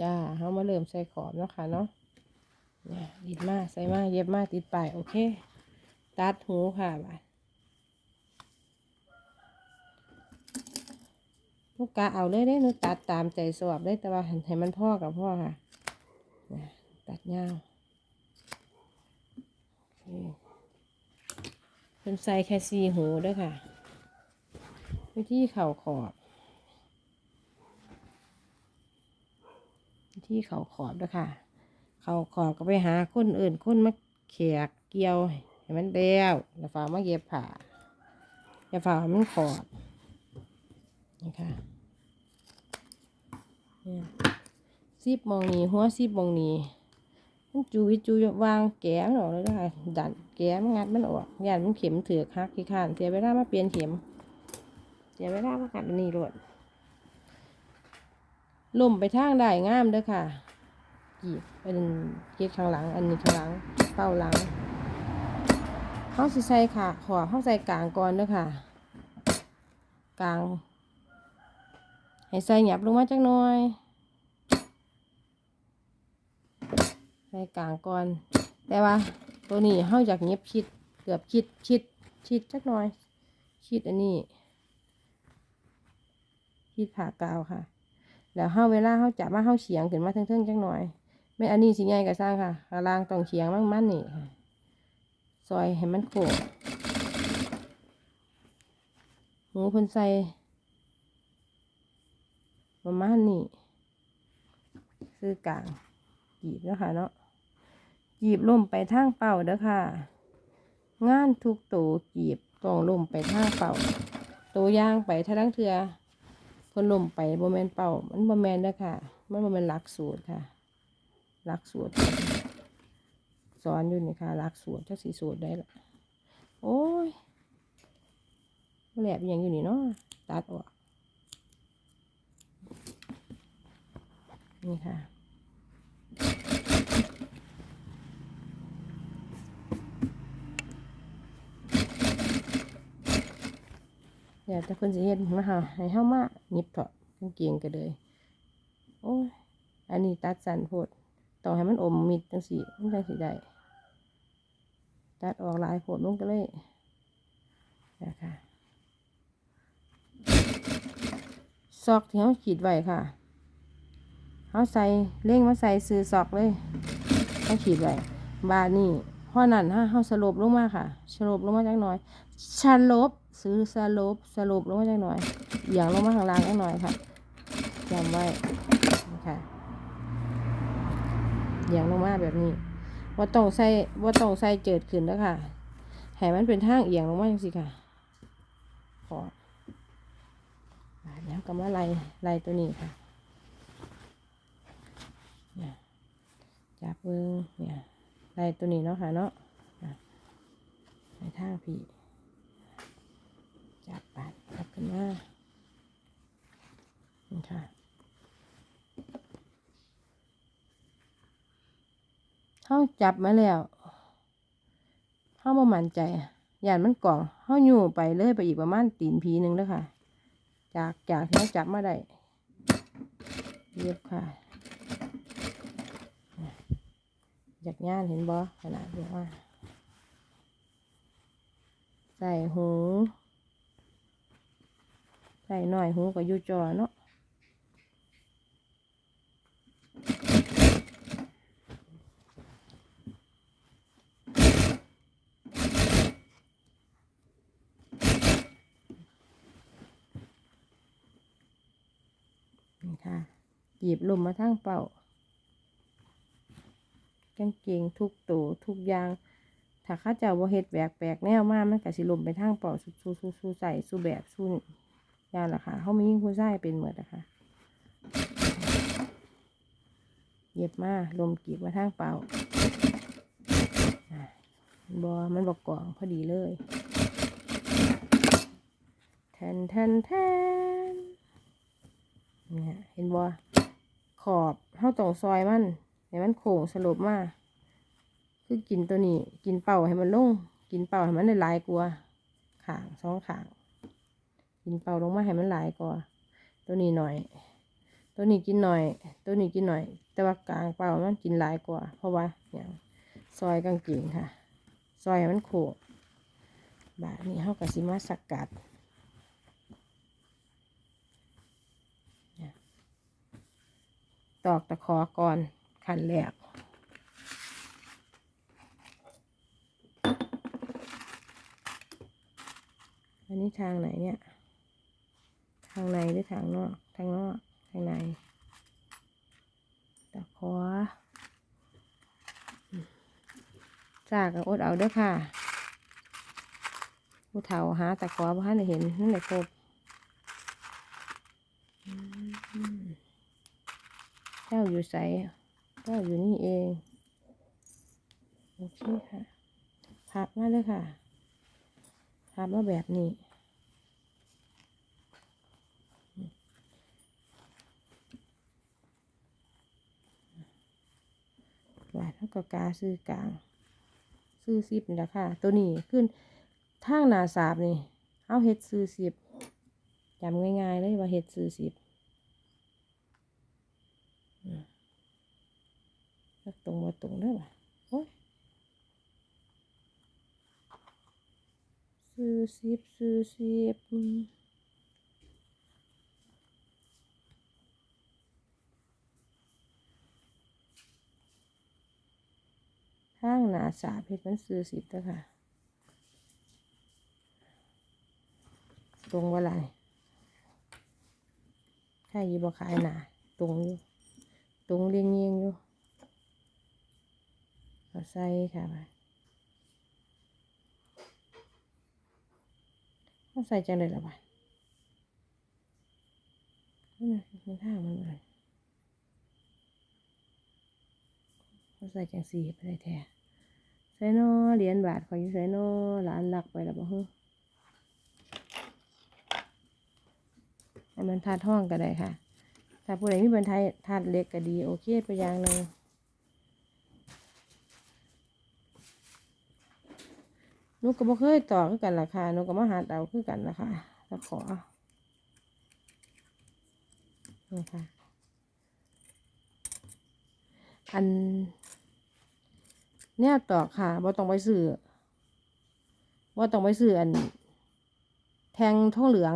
จ้าเขามาเริ่มใส่ขอบเนาะค่ะเนาะเนี่ยดิดมาใส่มาเย็บมาติดปลายโอเค ตัดหูค่ะบาลูกกาเอาเลยเด้หนูตัดตามใจสอบได้แต่ว่าให้มันพ่อกับพ่อค่ะนี่ตัดยาวเป็นใสแค่สี่หูด้วยค่ะ วิธีเข่าขอบ ที่เขาขอบด้วยค่ะ เขาขอบก็ไปหาคนอื่นคนมาเขียกเกี่ยวให้มันเดียวแล้วฝามาเย็บผ่าอย่าฝ่ามันขอบนี่ค่ะเนี่ซิบมองนี้หัวซิบมองนี้มันจูวิจูวางแก้มออกเลยนะคะดันแก้มันงัดมันออกยานมันเข็มถือกฮักขี้ข้านเสียเวลามาเปลี่ยนเข็มเสียเวลามากัดอันนี้รวด ล่มไปทางได้งามเด้อค่ะกีบเป็นเกียข้างหลัง อันนี้ข้างหลังเป้าหลังเขาสิใส่ค่ะขอเขาใส่กลางก่อนเด้อค่ะ กลาง ให้ใส่หยับลงมาจักหน่อยใส่กลางก่อน แต่ว่าตัวนี้เขาอยากเงียบชิด เกือบชิดชิดชิดจักหน่อย ชิดอันนี้ชิดผ่ากาวค่ะ แล้วเฮาเวลาเฮาจับมาเฮาเฉียงขึ้นมาเทิงๆจังหน่อยแม่อันนี้สิใหญ่ก็สร้างค่ะข้างล่างต้องเฉียงมั่งมันนี่ซอยให้มันโค้งหูเพิ่นใส่ประมาณนี้ซื้อกลางจีบเนาะคะเนาะจีบล่มไปทางเป่าเด้อค่ะ งานทุกตัวจีบต้องล่มไปทางเป่าตัวย่างไปทางเทือ พิ่นล่มไปบ่แมนเป่ามันบ่แมนนะค่ะ มันบ่แมนหลักสูตรค่ะหลักสูตรสอนอยู่นี่ค่ะหลักสูตรถ้าสีสูตรได้ละโอ้ยแหลบอย่างอยู่นี่เนาะตัดออกนี่ค่ะ เดี๋ยวแต่เพิ่นสิเฮ็ดมาหาให้เฮามาหยิบเถาะกางเกงก็เลย โอ้ย อันนี้ตัดสั้นโพดต้องให้มันอมมิดจังซี่มันจังสิได้ตัดออกหลายโพดมันก็เลยนะคะซอกที่เฮาขีดไว้ค่ะเฮาใส่เล่งมาใส่ซื้อซอกเลยเฮาขีดไว้บานี้ เพราะนั้นฮะเฮาสลบลงมาค่ะสลบลงมาจักหน่อยสลบซื้อสลบสลบลงมาจักหน่อยเอียงลงมาข้างล่างจักหน่อยค่ะจำไว้นะคะเอียงลงมาแบบนี้ว่าต้องใส่ว่าต้องใส่เจิดขึ้นแล้วค่ะให้มันเป็นทางเอียงลงมาจังสิค่ะขออ่าเดี๋ยวก็มาไล่ไล่ตัวนี้ค่ะเนี่ยจับเบิ้งเนี่ย ไล่ตัวนี้เนาะค่ะเนาะในทางพี่จับปัดจับขึ้นมานี่ค่ะเข้าจับมาแล้วเข้ามามั่นใจยานมันกล่องเข้าอยู่ไปเลยไปอีกประมาณตีนพีหนึ่งแล้วค่ะ จากจากที่เขาจับมาได้เย็บค่ะ อยากงานเห็นบ่ขนาดเดียวว่าใส่หูใส่หน่อยหูก็อยู่จอเนาะนี่ค่ะหยิบลมมาทั้งเป่า กางเกงทุกตัวทุกอย่าง ถ้าข้าเจ้าบ่เฮ็ดแบกแปลกแนวมามันก็สิลมไปทางเป่าสู้สู้สู้ใส่สู้แบบสู้ยางละค่ะเขามียิ่งผู้ชายเป็นเหมือนนะคะเย็บมาลมกีบมาทางเป่าบอมันบอกกล่องพอดีเลยแทนแทนแทนเนี่ยเห็นบอขอบเขาต้องซอยมัน ให้มันโค้งสลบมาคือกินตัวนี้ กินเป่าให้มันลง กินเป่าให้มันได้หลายกว่าขางสองขาง กินเป่าลงมาให้มันหลายกว่าตัวนี้หน่อย ตัวนี้กินหน่อย ตัวนี้กินหน่อย แต่ว่ากลางเปล่ามันกินหลายกว่า เพราะว่าอย่างซอยกางเกงค่ะ ซอยให้มันโขกบาทนี้เขากับสิมาสกัดตอกตะขอก่อน ขันแรกอันนี้ทางไหนเนี่ย ทางในหรือทางนอก ทางนอก ทางในตะขอจากกับอดเอาเด้อค่ะผู้เฒ่าหาตะขอบ่ทันเห็นนั่นแหละครบเจ้าอยู่ใส เจ้าอยู่นี่เอง โอเคค่ะพับมาเลยค่ะพับมาแบบนี้ว่าเท่ากับกาซื้อกลาง ซื้อสิบนี่แหละค่ะ ตัวนี้ขึ้นทางนาสาบนี่ เอาเฮ็ดซื้อสิบจำง่ายๆเลยว่าเฮ็ดซื้อสิบอืมแล้วต รงมาตรงได้ป่ะโอ้ยซื้อสิบซื้อสิบทางหนาสาเฮ็ดมันซื้อสิบเด้อค่ะตรงว่าไรใช่ยี่บ่ขายหนาตรงอยู่ตรงเรียงเงียงอยู่ เอาใส่ค่ะไปเอาใส่จังเลยละบ้านนี่ะมันท่ามันเลยเอาใส่จังสีไปเลยแท้ใส่นอเหรียญบาทขอยใส่นอหลานหลักไปล้วบ่ฮึให้มันทาดห้องก็ได้ค่ะ ถ้าผู้ใดมีบันไทยทาดเล็กก็ดี โอเคไปอย่างหนึ่ง นูก็บ่เคยต่อคือกันล่ะค่ะหนูก็มาหาเอาคือกันล่ะคะตะขอนี่ค่ะ อันเนี่ยตอค่ะบ่ต้องไปซื้อบ่ต้องไปซื้ออัน แทงทองเหลือง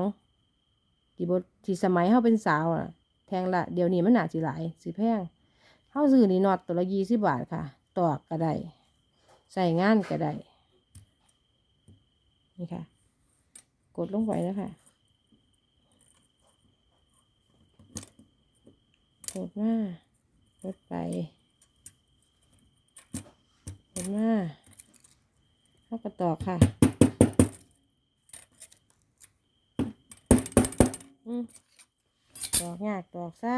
ที่บที่สมัยเฮาเป็นสาวอะแทงละเดี๋ยวนี้มันหนาสิหลายสิแพงเฮาซื้อนี่นอตตัวละยี่สิบบาทค่ะ ตอกก็ได้ใส่งานก็ได้ นี่ค่ะ กดลงไปแล้วค่ะกดมากดไปกดมาเข้ากระตอกค่ะ อืมตอกยากตอกซ่า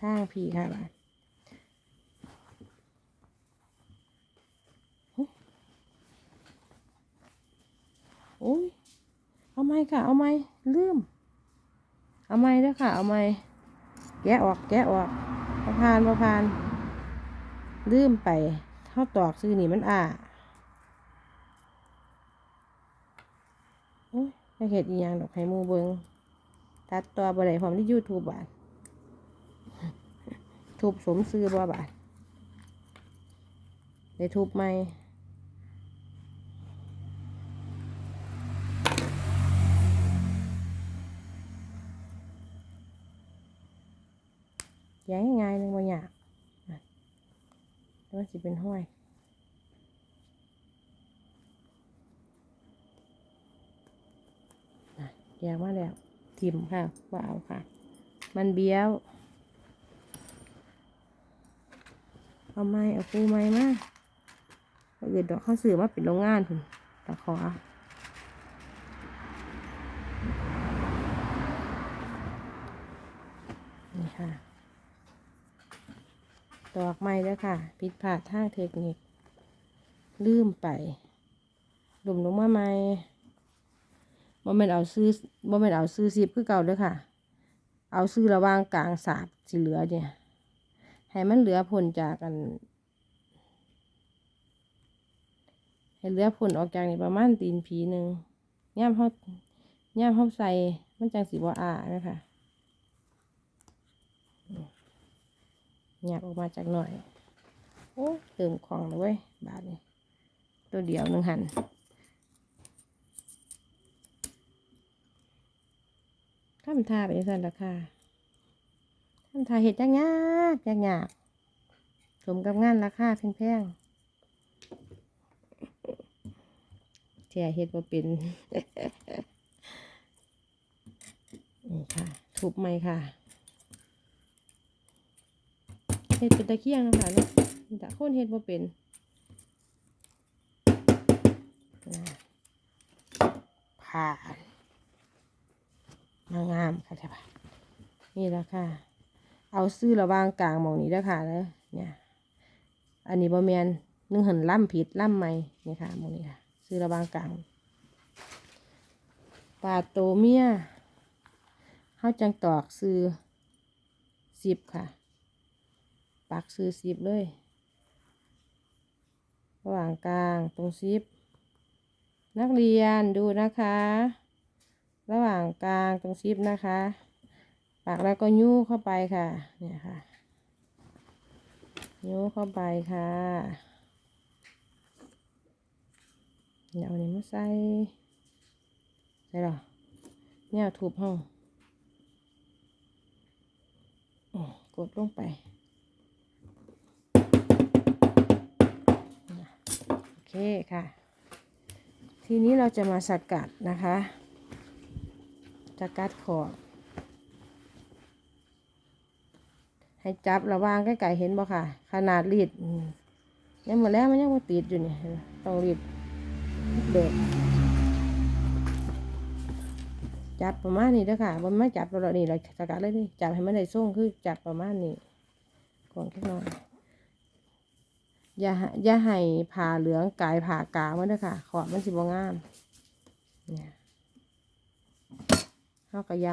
ทางผีค่ะบาด โอ้ยเอาไหมค่ะ เอาไหมลืม เอาไมเด้อค่ะ เอาไหมแกะออกแกะออกประพานประพานลืมไปเท่าตอกซื้อนี่มันอ่าโอ้ยจะเห็ดอีหยังดอกไข่มูเบิงตัดตัวบ่ได้พร้อมที่ยูทูบบาททุบสมซื้อบ่บาทได้ทุบไหม ยังง่ายๆนึงบ่ยากนะแต่ว่าสิเป็นห้อยแยกมาแล้วทิมค่ะว่าเอาค่ะ มันเบี้ยว เอาไม้เอาปูไม้มาเอาอื่นดอกข้าวสื่อมาเป็นโรงงานถึงตะขอนี่ค่ะ ดอกไม้แล้วค่ะผิดพลาดทางเทคนิค ลืมไปหลุมลงมาไหมบ่แม่นเอาซื้อบ่แม่นเอาซื้อสิบคือเก่าเด้อค่ะ เอาซื้อระว่างกลางสาบสิเหลือเนี่ยให้มันเหลือผลจากกัน ให้เหลือผลออกจากนี่ประมาณตีนผีหนึ่งย่ามเขาย่ามเขาใส่มันจังสีบ่อานะคะ หยับออกมาจากหน่อย โอ้เติมของเลยเว้บาทนี่ตัวเดียวหนึ่งหันทำทาไปสั่นราคาทำทาเห็ดยากยากยากยากสมกับงานราคาแพงๆเทียเห็ดว่าเป็นนี่ค่ะ ทุบไหมค่ะ เห็ดเป็นตะเคียงนะคะเนาะแต่คนเห็ดว่าเป็นผ่านมางามค่ะใช่ปะนี่แล้วค่ะ เอาซื้อระวางกลางมองนี้แล้วค่ะแล้วเนี่ย อันนี้บะเมียนนึ่งหันล่ำผิดล่ำไม่นี่ค่ะมองนี้ค่ะ ซื้อระวางกลางปลาโตเมียเขาจังตอกซื้อสิบค่ะ ปักซื้อสิบเลย ระหว่างกลางตรงสิบนักเรียนดูนะคะ ระหว่างกลางตรงซิปนะคะ ปักแล้วก็ยู้เข้าไปค่ะ เนี่ยค่ะยู้เข้าไปค่ะเดี๋ยวอันนี้มาใส่ใส่หรอเนี่ยถูบห้องอืมกดลงไป คค่ะ ทีนี้เราจะมาสกัดนะคะสกัดขอบให้จับระวางใกล้ๆเห็นบ่ค่ะ ขนาดรีดยังหมดแล้วมันยังมาติดอยู่เนี่ยต้องรีบเบิกจับประมาณนี้เด้อค่ะบ่ไม่จับเรานี่เราสกัดเลยนี่จับให้มันได้ส่งคือจับประมาณนี้ก่อนแค่น้อย อย่าห้อย่าให้ผ่าเหลืองกายผ่ากามันเด้อค่ะ ขอบมันสิบ่งามเนี่ยเขาก็ย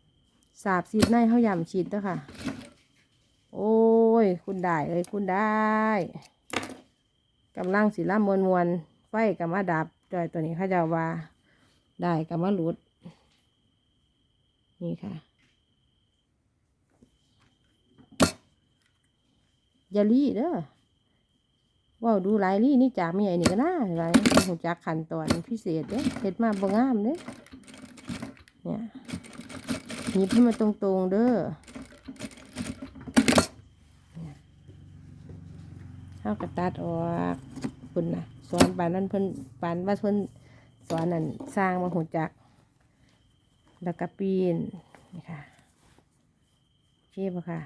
ำสาบซีดในเขายำฉีดเด้อค่ะ โอ้ย คุณได้เอ้ยคุณได้กำลังสีล่ามวนมวนไฟกับมาดับจอยตัวนี้เขาจะว่า ได้กับมาหลุด นี่ค่ะยาลีเด้อ ว่าดูลายลี่นี่จากมีไอ้นี่ก็น่าอะไรหูจักขันตอนพิเศษเด้เฮ็ดมาบงามเด้เนี่ยหยิบให้มันตรงๆเด้อเนี่ยเฮากระตัดออกคุณนะสอนปานนั้นเพิ่นปานว่าเพิ่นสอนนั่นสร้างมาหูจัก แล้วก็ปีนนี่ค่ะเชีบค่ะ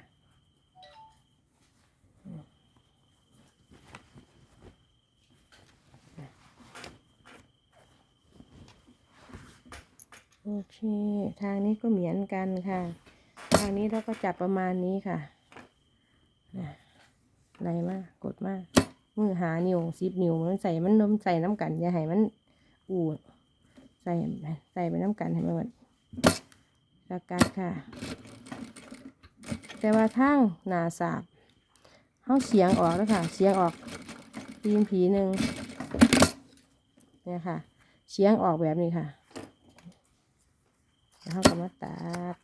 โอเค ทางนี้ก็เหมือนกันค่ะ ทางนี้เราก็จับประมาณนี้ค่ะนะไหลมาก กดมาก มือหานิ้วซิบนิ้วมันใส่มันนมใส่น้ำกันอย่าให้มันอูด ใส่ใส่ไปน้ำกันให้มันหมดสกัดค่ะ แต่ว่าทางหนาสาบเขาเสียงออกแล้วค่ะ เสียงออกปีนผีหนึ่งเนี่ยค่ะ เสียงออกแบบนี้ค่ะ แล้วเขาก็มาตัด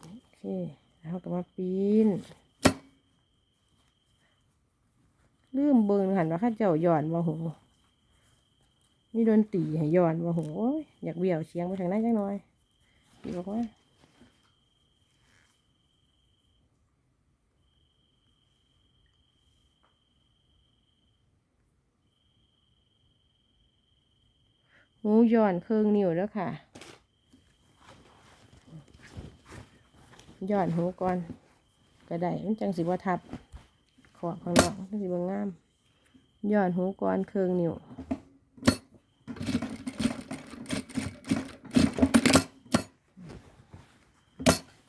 โอเคแล้วเขาก็มาปีนลืมเบิ่งหันว่าข้าเจ้าย่อนว่าโหนี่โดนตีให้ย่อนว่าโหอยากเบี่ยวเชียงไปทางนั้นจังหน่อยดีบอกว่า หูย้อนเครื่องนิ้วแล้วค่ะย้อนหูก่อนก็ได้มันจังสิบ่ทับขอบข้างนอกมันสิบ่งามย้อนหูก่อนเครื่องนิ้ว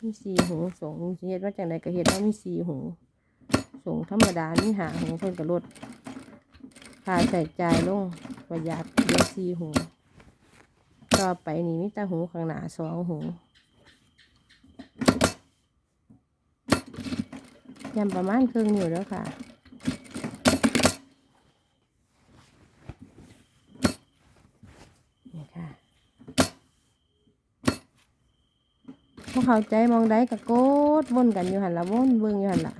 มีสีหูส่งเฮ็ดว่าจังไดก็เฮ็ดว่ามีสีหูส่งธรรมดามีหาหูเพิ่นก็ลดค่าใช้จ่ายลงประหยัดเหลือสีหู ต่อไปนี่มีตาหูข้างหน้าสองหูยำประมาณครึ่งนิ้วแล้วค่ะนี่ค่ะพวกเขาใจมองได้กะโกดวนกันอยู่หันละวนเบิ่งอยู่หันละ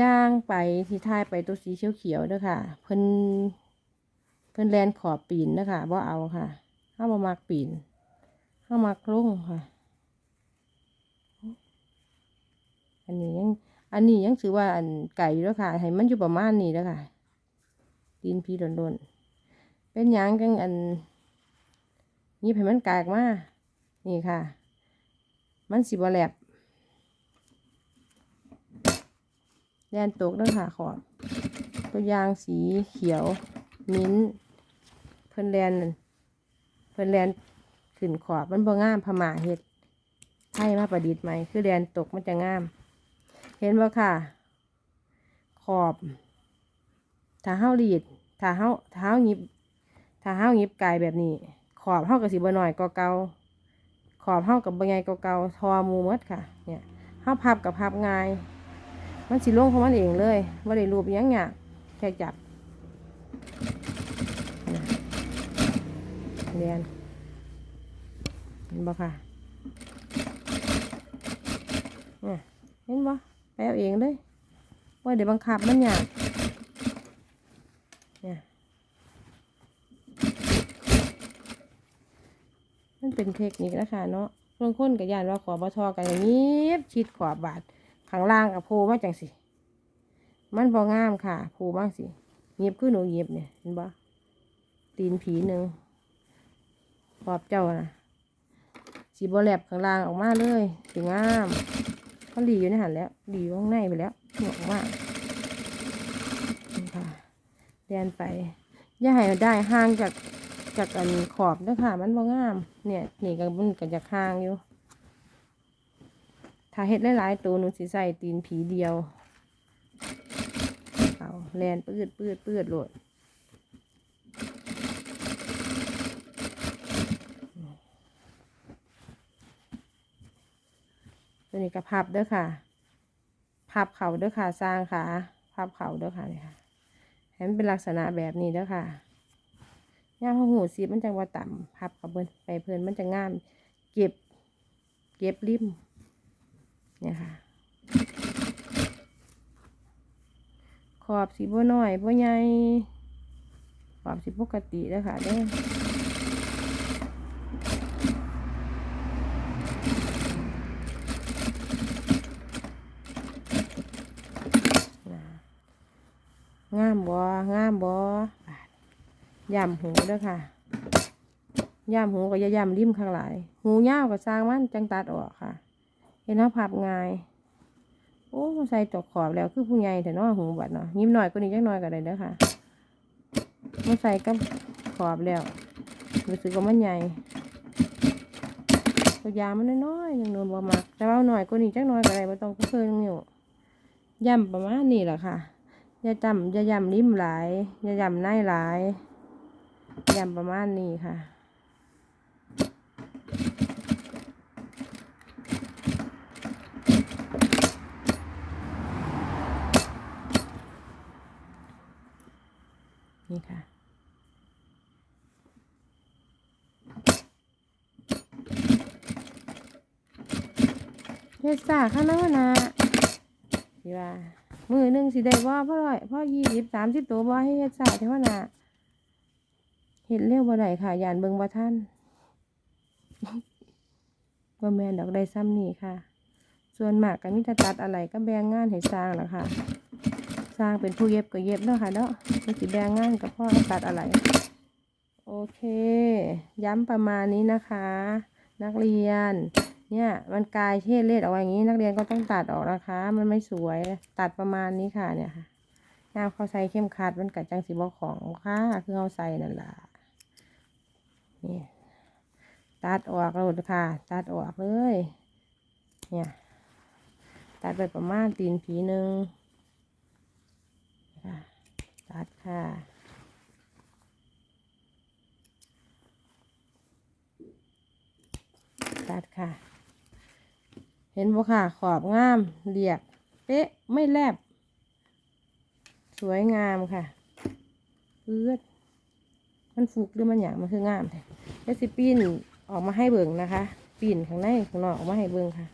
ย่างไปที่ท้ายไปตัวสีเขียวๆเด้อค่ะ เพิ่นเพิ่นแลนขอบปีนเด้อค่ะบ่เอาค่ะข้ามามักปีนข้ามักลงค่ะ อันนี้ยัง อันนี้ยังถือว่าอันไก่อยู่แล้วค่ะให้มันอยู่ประมาณนี้แล้วค่ะตีนพีโดนๆเป็นยังจังอันนี่ให้มันกากมานี่ค่ะ มันสิบแหลบ แดนตกแล้วค่ะขอบตัวอยางสีเขียวมิ้นท์เพิ่นแลนเพิ่นแลนขึ้นขอบมันบ่งามพม่าเฮ็ดใช่มาประดิษฐ์ใหม่คือแดนตกมันจะงาม เห็นบ่ค่ะ ขอบถ้าเฮารีดถ้าเฮาถ้าเฮาหยิบถ้าเฮาหยิบกายแบบนี้ ขอบเฮาก็สิบ่น้อยกว่าเก่าขอบเฮากับบ่ใหญ่กว่าเก่าทอมูมดค่ะ เนี่ยเฮาพับกับพับง่าย มันสิลงของมันเองเลยบ่ได้รูปยังยากแค่จับเรียนเห็นบ่ค่ะเห็นบ่ไปเอาเองเลยว่าเดี๋ยวบังคับมันยากเนี่ยมันเป็นเทคนิคนะคะเนาะบางคนกับยานว่าขอบทอกันอย่างนี้ชิดขอบบาด ข้างล่างกับโพมาจังสิมันบองามค่ะโพมากสิเงียบขึ้นหนูเงียบเนี่ยเห็นบ่ตีนผีหนึ่งขอบเจ้านะสีบอแลบข้างล่างออกมาเลยสีงามเขาหลีอยู่ในหันแล้วหลีอยู่ข้างในไปแล้วหนวกมากนี่ค่ะเรียนไปอย่าให้ได้ห่างจากจากอันขอบเด้อค่ะมันบ่งาม เนี่ยนี่ก็มันก็จะห่างอยู่ ถ้าเฮ็ดหลายๆตัวหนูสิใส่ตีนผีเดียว เอาแลนปืดปืดปืดโหลดตัวนี้ก็พับเด้อค่ะ พับเข่าเด้อค่ะ สร้างขาพับเข่าเด้อค่ะเนี่ยค่ะให้มันเป็นลักษณะแบบนี้แล้วค่ะย่างหูสีมันจะว่าต่ำพับกับเบินไปเพลินมันจะงาม เก็บ เก็บริม เนี่ยค่ะ ขอบสีบัวน้อยบัวใหญ่ขอบสีปกติแล้วค่ะเด้งามบ่งามบ่บาดย่ำหูด้อค่ะย่ำหูก็อย่าย่ำริมข้างหลาย หูยาวก็สร้างมันจังตัดออกค่ะ เห็นเฮาพับง่าย โอ้ใส่ตกขอบแล้วคือผู้ใหญ่แต่นาะหูบัดเนาะยิ้มหน่อยก็นี้จักหน่อยก็ได้เด้อค่ะมาใส่กับขอบแล้วรู้สึกว่ามันใหญ่ตัวยามันน้อยๆยังโดนบ่มักแต่ว่าหน่อยก็นี้จักหน่อยก็ได้บ่ต้องเพิ่มนิ้วย่ำประมาณนี้แหละค่ะอย่าจำอย่าย่ำริมหลายอย่าย่ำในหลายย่ำประมาณนี้ค่ะ นี่ค่ะ เฮ็ดซ่าข้างนอกนะสิว่ามือหนึ่งสิได้ว่าพ่อร้อยพ่อยี่สิบสามสิบตัวบ่ให้เฮ็ดสายเท่าน่ะเฮ็ดเร็วบ่ได้ค่ะยานเบิ่งบ่ท่านบ่แม่นดอกได้ซ้ำนี่ค่ะ ส่วนมากก็มีแต่ตัดอะไรก็แบ่งงานให้สร้างแหละค่ะ สร้างเป็นผู้เย็บก็เย็บเนาะค่ะเนาะมันสิแบ่งงานกับพ่อตัดอะไร โอเค ย้ำประมาณนี้นะคะ นักเรียน เนี่ยมันกลายเทศเลดออกอย่างนี้ นักเรียนก็ต้องตัดออกนะคะ มันไม่สวยตัดประมาณนี้ค่ะเนี่ยค่ะยามเขาใส่เข้มขัดมันกัดจังสีบอของค่ะคือเขาใส่นั่นแหละนี่ตัดออกเลยค่ะ ตัดออกเลย เนี่ย ตัดไปประมาณตีนผีหนึ่งตัดค่ะตัดค่ะ ห็นบ่ค่ะขอบงามเรียบเป๊ะไม่แลบ สวยงามค่ะปื๊ดมันฟุกหรือมันอย่างมันคืองามแท้แล้วสิปีนออกมาให้เบิ่งนะคะ ปีนข้างในข้างนอกออกมาให้เบิ่งค่ะ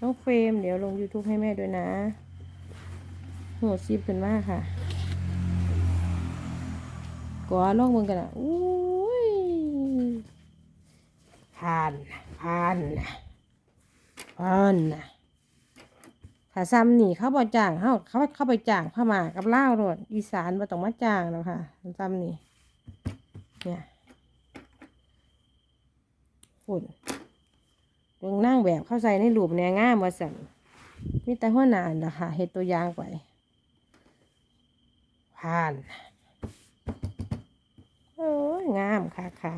น้องเฟรมเดี๋ยวลง YouTube ให้แม่ด้วยนะโหดซิบขึ้นมากค่ะกอลองเบิ่งกันอะอุ้ ผ่าน ผ่าน ผ่านถ้าซ้ำนี่เขาบอจ้างเขาเขาเขาไปจ้างพม่ากับลาวโรดอีสานมาต้องมาจ้างแล้วค่ะซ้ำนี่เนี่ยฝุ่นเบิ่งนั่งแบบเข้าใจในรูปแนวงามว่าสั่นมีแต่หัวหนานะคะเฮ็ดตัวอย่างไป ผ่านโอ้ยงามค่ะค่ะ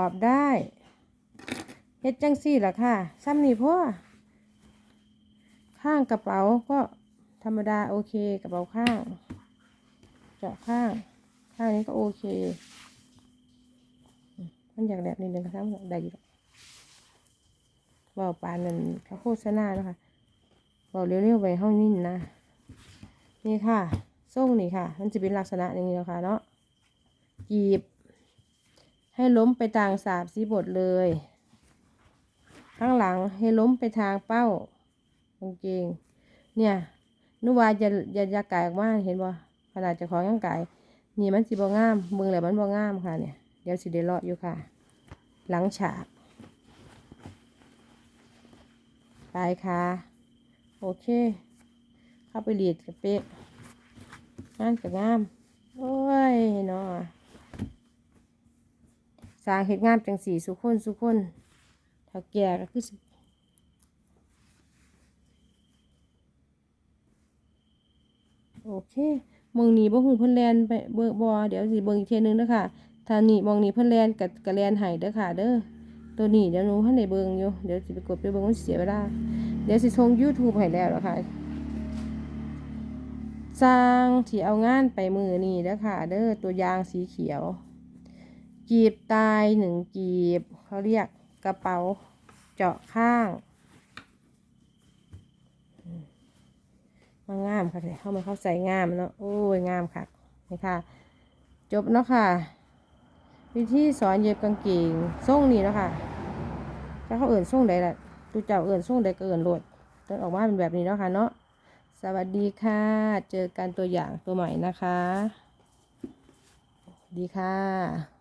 อบได้เฮ็ดจังซี่ล่ะค่ะซ้ำนี่พ่อข้างกระเป๋าก็ธรรมดาโอเคกระเป๋าข้างเจาะข้าง ข้างนี้ก็โอเค มันอยากแบบนี้นึงก็ซ้ำได้อยู่เบาปานนั่นเขาโฆษณาแล้วค่ะเบาเร็วๆไปห้องนิ่นนะ นี่ค่ะ ส่งนี่ค่ะ มันจะเป็นลักษณะอย่างนี้แล้วค่ะเนาะจีบ ให้ล้มไปทางสาบสีบทเลย ข้างหลังให้ล้มไปทางเป้ากางเกงเนี่ยนุวาจะจะจะกายออกมาเห็นบ่ขนาดจะของยังไกายนี่มันสิบ่งามเบิ่งแล้วมันบ่งามค่ะเนี่ยเดี๋ยวสิได้เลาะอยู่ค่ะ หลังฉากปค่ะ โอเค เข้าไปเรียดกับเป๊ะงานกับงาม โอ้ยเนาะ ร้างเห็ดงามจังสีสุขคนสุขคนถ้าแก่ก็คือโอเคมองนี้บ่หูเพิ่นแลนไปเบิ่งบ่เดี๋ยวสิเบิ่งอีกเทียนึงเด้อค่ะถ้านี่มองนี้เพิ่นแลนกับกะแลนให้เด้อค่ะ เด้อตัวนี้เดี๋ยวหนูให้ได้เบิ่งอยู่เดี๋ยวสิไปกดไปเบิ่งมันเสียเวลาเดี๋ยวสิส่ง YouTube ให้แล้วแล้วค่ะสร้างที่เอางานไปมือนี่เด้อค่ะ เด้อตัวยางสีเขียว กีบตายหนึ่งกีบเขาเรียกกระเป๋าเจาะข้างมางามค่ะเข้ามาเข้าใส่งามเนาะโอ้ยงามค่ะนี่ค่ะ จบเนาะค่ะ วิธีสอนเย็บกางเกงส่งนี่เนาะค่ะถ้าเขาเอื่นส่งใดล่ะตูเจ้าเอิญส่งได้ก็เอิญโหลดจนออกมาเป็นแบบนี้แล้วค่ะเนาะสวัสดีค่ะ เจอกันตัวอย่างตัวใหม่นะคะ ดีค่ะ